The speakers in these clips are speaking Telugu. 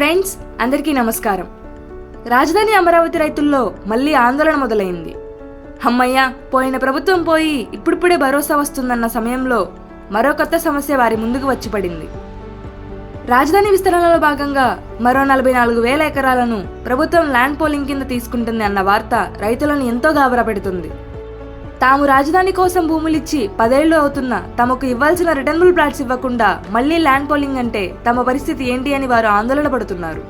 ఫ్రెండ్స్ అందరికీ నమస్కారం. రాజధాని అమరావతి రైతుల్లో మళ్ళీ ఆందోళన మొదలైంది. హమ్మయ్య పోయిన ప్రభుత్వం పోయి ఇప్పుడిప్పుడే భరోసా వస్తుందన్న సమయంలో మరో కొత్త సమస్య వారి ముందుకు వచ్చి పడింది. రాజధాని విస్తరణలో భాగంగా మరో నలభై నాలుగు వేల ఎకరాలను ప్రభుత్వం ల్యాండ్ పోలింగ్ కింద తీసుకుంటుంది అన్న వార్త రైతులను ఎంతో గాబరా పెడుతుంది. తాము రాజధాని కోసం భూములిచ్చి పదేళ్ళు అవుతున్నా తమకు ఇవ్వాల్సిన రిటర్నబుల్ ప్లాట్స్ ఇవ్వకుండా మళ్ళీ ల్యాండ్ పోలింగ్ అంటే తమ పరిస్థితి ఏంటి అని వారు ఆందోళన పడుతున్నారు.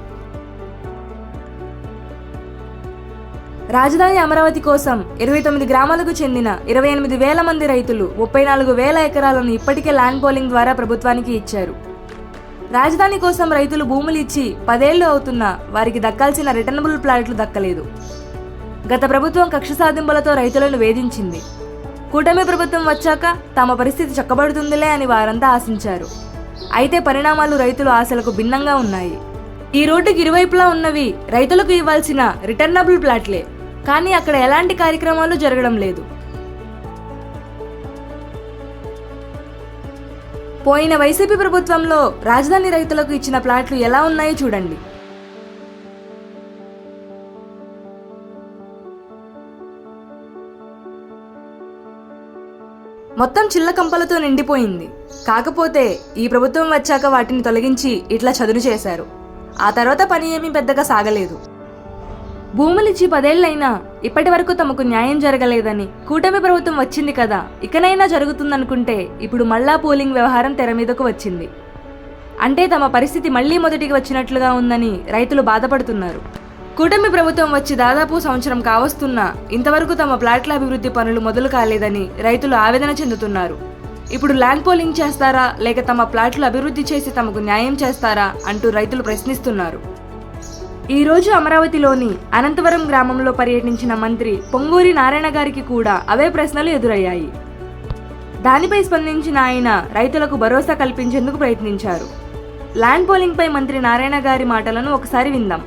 రాజధాని అమరావతి కోసం ఇరవై తొమ్మిది గ్రామాలకు చెందిన ఇరవై ఎనిమిది వేల మంది రైతులు ముప్పై నాలుగు వేల ఎకరాలను ఇప్పటికే ల్యాండ్ పోలింగ్ ద్వారా ప్రభుత్వానికి ఇచ్చారు. రాజధాని కోసం రైతులు భూములు ఇచ్చి పదేళ్ళు అవుతున్నా వారికి దక్కాల్సిన రిటర్నబుల్ ప్లాట్లు దక్కలేదు. గత ప్రభుత్వం కక్ష సాధింపులతో రైతులను వేధించింది. కూటమి ప్రభుత్వం వచ్చాక తమ పరిస్థితి చక్కబడుతుందిలే అని వారంతా ఆశించారు. అయితే పరిణామాలు రైతుల ఆశలకు భిన్నంగా ఉన్నాయి. ఈ రోడ్డుకి ఇరువైపులా ఉన్నవి రైతులకు ఇవ్వాల్సిన రిటర్నబుల్ ప్లాట్లే కానీ అక్కడ ఎలాంటి కార్యక్రమాలు జరగడం లేదు. పోయిన వైసీపీ ప్రభుత్వంలో రాజధాని రైతులకు ఇచ్చిన ప్లాట్లు ఎలా ఉన్నాయో చూడండి. మొత్తం చిల్ల కంపలతో నిండిపోయింది. కాకపోతే ఈ ప్రభుత్వం వచ్చాక వాటిని తొలగించి ఇట్లా చదును చేశారు. ఆ తర్వాత పని ఏమీ పెద్దగా సాగలేదు. భూములిచ్చి పదేళ్ళైనా ఇప్పటి వరకు తమకు న్యాయం జరగలేదని కూటమి ప్రభుత్వం వచ్చింది కదా ఇకనైనా జరుగుతుందనుకుంటే ఇప్పుడు మళ్ళా పోలింగ్ వ్యవహారం తెర మీదకు వచ్చింది. అంటే తమ పరిస్థితి మళ్ళీ మొదటికి వచ్చినట్లుగా ఉందని రైతులు బాధపడుతున్నారు. కూటమి ప్రభుత్వం వచ్చి దాదాపు సంవత్సరం కావస్తున్నా ఇంతవరకు తమ ప్లాట్ల అభివృద్ధి పనులు మొదలు కాలేదని రైతులు ఆవేదన చెందుతున్నారు. ఇప్పుడు ల్యాండ్ పోలింగ్ చేస్తారా? లేక తమ ప్లాట్లు అభివృద్ధి చేసి తమకు న్యాయం చేస్తారా? అంటూ రైతులు ప్రశ్నిస్తున్నారు. ఈ రోజు అమరావతిలోని అనంతవరం గ్రామంలో పర్యటించిన మంత్రి పొంగూరి నారాయణ గారికి కూడా అవే ప్రశ్నలు ఎదురయ్యాయి. దానిపై స్పందించిన ఆయన రైతులకు భరోసా కల్పించేందుకు ప్రయత్నించారు. ల్యాండ్ పోలింగ్పై మంత్రి నారాయణ గారి మాటలను ఒకసారి విందాం.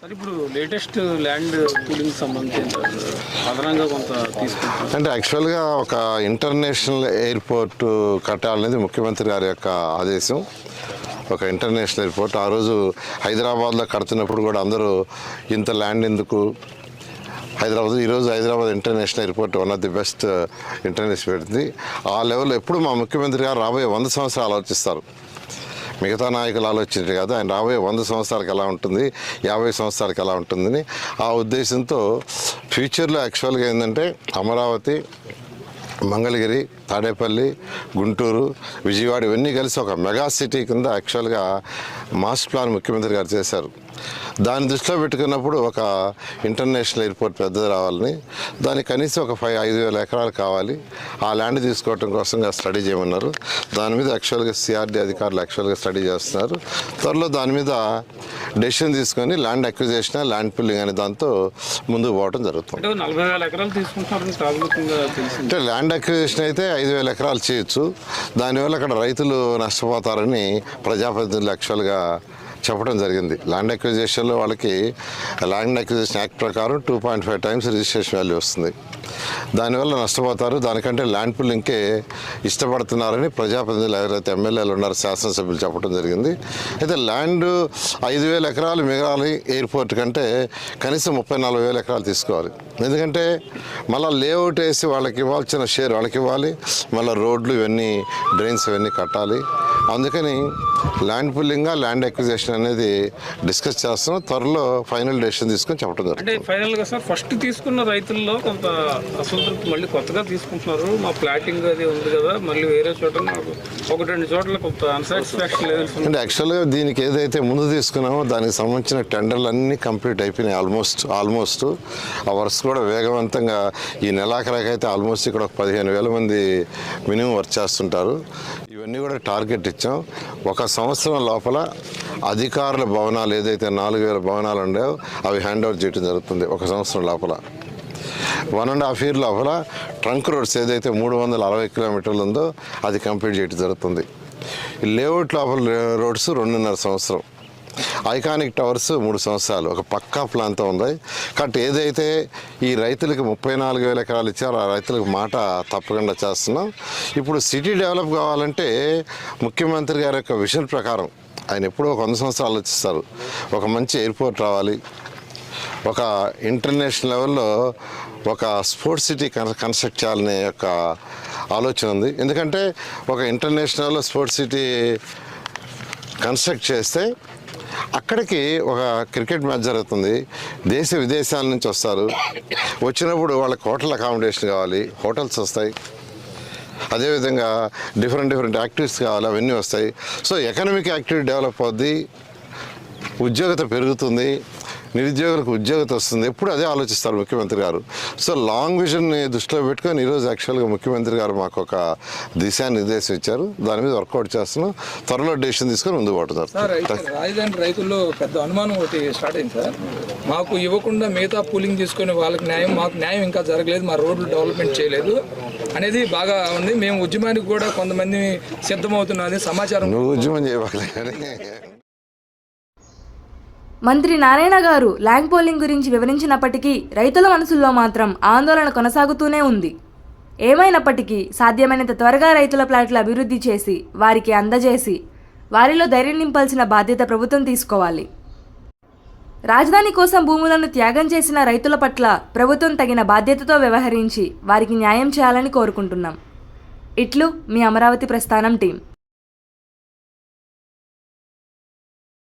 సార్ ఇప్పుడు లేటెస్ట్ ల్యాండ్ పూలింగ్ సంబంధించి అదనంగా కొంత తీసుకుంటాం అంటే యాక్చువల్గా ఒక ఇంటర్నేషనల్ ఎయిర్పోర్ట్ కట్టాలనేది ముఖ్యమంత్రి గారి యొక్క ఆదేశం. ఒక ఇంటర్నేషనల్ ఎయిర్పోర్ట్ ఆ రోజు హైదరాబాద్లో కడుతున్నప్పుడు కూడా అందరూ ఇంత ల్యాండ్ ఎందుకు? హైదరాబాద్ ఈరోజు Hyderabad international airport one of the best international పెడుతుంది ఆ లెవెల్లో ఎప్పుడు మా ముఖ్యమంత్రి గారు రాబోయే వంద సంవత్సరాలు ఆలోచిస్తారు. మిగతా నాయకులు ఆలోచించారు కాదు. ఆయన రాబోయే వంద సంవత్సరాలకు ఎలా ఉంటుంది? యాభై సంవత్సరాలకు ఎలా ఉంటుందని ఆ ఉద్దేశంతో ఫ్యూచర్లో యాక్చువల్గా ఏంటంటే అమరావతి మంగళగిరి తాడేపల్లి గుంటూరు విజయవాడ ఇవన్నీ కలిసి ఒక మెగా సిటీ కింద యాక్చువల్గా మాస్టర్ ప్లాన్ ముఖ్యమంత్రి గారు చేశారు. దాన్ని దృష్టిలో పెట్టుకున్నప్పుడు ఒక ఇంటర్నేషనల్ ఎయిర్పోర్ట్ పెద్దది రావాలని దానికి కనీసం ఒక ఫైవ్ ఐదు వేల ఎకరాలు కావాలి. ఆ ల్యాండ్ తీసుకోవటం కోసంగా స్టడీ చేయమన్నారు. దాని మీద యాక్చువల్గా సిఆర్డీ అధికారులు యాక్చువల్గా స్టడీ చేస్తున్నారు. త్వరలో దాని మీద డెసిషన్ తీసుకొని ల్యాండ్ అక్విజేషన్ ల్యాండ్ పుల్లింగ్ అనే దాంతో ముందుకు పోవడం జరుగుతుంది. అంటే ల్యాండ్ అక్విజిషన్ అయితే ఐదు వేల ఎకరాలు చేయొచ్చు. దానివల్ల అక్కడ రైతులు నష్టపోతారని ప్రజాప్రతినిధులు యాక్చువల్గా చెప్పడం జరిగింది. ల్యాండ్ అక్విజిషన్లో వాళ్ళకి ల్యాండ్ అక్విజిషన్ యాక్ట్ ప్రకారం two point five times registration value వస్తుంది. దానివల్ల నష్టపోతారు. దానికంటే ల్యాండ్ పుల్లింగ్కే ఇష్టపడుతున్నారని ప్రజాప్రతినిధులు ఎవరైతే ఎమ్మెల్యేలు ఉన్నారు శాసనసభ్యులు చెప్పడం జరిగింది. అయితే ల్యాండ్ ఐదు వేల ఎకరాలు మిగలాలి ఎయిర్పోర్ట్ కంటే కనీసం ముప్పై నలభై వేల ఎకరాలు తీసుకోవాలి. ఎందుకంటే మళ్ళీ లేఅవుట్ వేసి వాళ్ళకి ఇవ్వాల్సిన షేర్ వాళ్ళకి ఇవ్వాలి. మళ్ళీ రోడ్లు ఇవన్నీ డ్రైన్స్ ఇవన్నీ కట్టాలి. అందుకని ల్యాండ్ పుల్లింగ్గా ల్యాండ్ అక్విజిషన్ అనేది డిస్కస్ చేస్తున్నాం త్వరలో ఫైనల్ డెసిషన్ తీసుకొని చెప్పడం జరుగుతుంది. ఫైనల్గా సార్ ఫస్ట్ తీసుకున్న రైతుల్లో కొంత అసంతృప్తి మళ్ళీ కొత్తగా తీసుకుంటున్నారు. మా ప్లాటింగ్ అది ఉంది కదా మళ్ళీ వేరే చోట మాకు ఒక రెండు చోట్ల కొంత అన్సాటిస్ఫాక్షన్ అంటే యాక్చువల్గా దీనికి ఏదైతే ముందు తీసుకున్నామో దానికి సంబంధించిన టెండర్లు అన్నీ కంప్లీట్ అయిపోయినాయి ఆల్మోస్ట్ ఆల్మోస్ట్ ఆ వర్క్స్ కూడా వేగవంతంగా ఈ నెలాఖరాకైతే ఆల్మోస్ట్ ఇక్కడ ఒక పదిహేను వేల మంది మినిమం వర్క్ చేస్తుంటారు. ఇవన్నీ కూడా టార్గెట్ ఇచ్చాం. ఒక సంవత్సరం లోపల అధికారుల భవనాలు ఏదైతే నాలుగు వేల భవనాలు ఉండేవో అవి హ్యాండ్ ఓవర్ చేయడం జరుగుతుంది ఒక సంవత్సరం లోపల. వన్ అండ్ హాఫ్ ఇయర్ లోపల ట్రంక్ రోడ్స్ ఏదైతే మూడు వందల అరవై కిలోమీటర్లు ఉందో అది కంప్లీట్ చేయడం జరుగుతుంది. లేఅవుట్ లోపల రోడ్స్ రెండున్నర సంవత్సరం. ఐకానిక్ టవర్స్ మూడు సంవత్సరాలు. ఒక పక్కా ప్లాన్తో ఉంది. కాబట్టి ఏదైతే ఈ రైతులకు ముప్పై నాలుగు వేల ఎకరాలు ఇచ్చారో ఆ రైతులకు మాట తప్పకుండా చేస్తున్నాం. ఇప్పుడు సిటీ డెవలప్ కావాలంటే ముఖ్యమంత్రి గారి యొక్క విషన్ ప్రకారం ఆయన ఎప్పుడో ఒక వంద సంవత్సరాలు ఆలోచిస్తారు. ఒక మంచి ఎయిర్పోర్ట్ రావాలి. ఒక ఇంటర్నేషనల్ లెవెల్లో ఒక స్పోర్ట్స్ సిటీ కన్ కన్స్ట్రక్ట్ చేయాలనే యొక్క ఆలోచన ఉంది. ఎందుకంటే ఒక ఇంటర్నేషనల్ స్పోర్ట్స్ సిటీ కన్స్ట్రక్ట్ చేస్తే అక్కడికి ఒక క్రికెట్ మ్యాచ్ జరుగుతుంది. దేశ విదేశాల నుంచి వస్తారు. వచ్చినప్పుడు వాళ్ళకి హోటల్ అకామిడేషన్ కావాలి హోటల్స్ వస్తాయి. అదేవిధంగా డిఫరెంట్ డిఫరెంట్ యాక్టివిటీస్ కావాలి అవన్నీ వస్తాయి. సో ఎకనామిక్ యాక్టివిటీ డెవలప్ అవుద్ది. ఉద్యోగత పెరుగుతుంది. నిరుద్యోగులకు ఉద్యోగత వస్తుంది. ఎప్పుడు అదే ఆలోచిస్తారు ముఖ్యమంత్రి గారు. సో లాంగ్ విజన్ని దృష్టిలో పెట్టుకొని ఈరోజు యాక్చువల్గా ముఖ్యమంత్రి గారు మాకు ఒక దిశానిర్దేశం ఇచ్చారు. దాని మీద వర్కౌట్ చేస్తున్నాం. త్వరలో డెసిషన్ తీసుకొని ముందు సార్ పడుతారు రాజధాని రైతుల్లో పెద్ద అనుమానం ఒకటి స్టార్ట్ అయింది సార్. మాకు ఇవ్వకుండా మిగతా పూలింగ్ తీసుకొని వాళ్ళకి న్యాయం మాకు న్యాయం ఇంకా జరగలేదు మా రోడ్లు డెవలప్మెంట్ చేయలేదు అనేది బాగా ఉంది. మేము ఉద్యమానికి కూడా కొంతమంది సిద్ధమవుతున్నది సమాచారం నువ్వు ఉద్యమం చేయవాలి కానీ మంత్రి నారాయణ గారు ల్యాండ్ పోలింగ్ గురించి వివరించినప్పటికీ రైతుల మనసుల్లో మాత్రం ఆందోళన కొనసాగుతూనే ఉంది. ఏమైనప్పటికీ సాధ్యమైనంత త్వరగా రైతుల ప్లాట్లు అభివృద్ధి చేసి వారికి అందజేసి వారిలో ధైర్యం నింపాల్సిన బాధ్యత ప్రభుత్వం తీసుకోవాలి. రాజధాని కోసం భూములను త్యాగం చేసిన రైతుల పట్ల ప్రభుత్వం తగిన బాధ్యతతో వ్యవహరించి వారికి న్యాయం చేయాలని కోరుకుంటున్నాం. ఇట్లు మీ అమరావతి ప్రస్థానం టీం.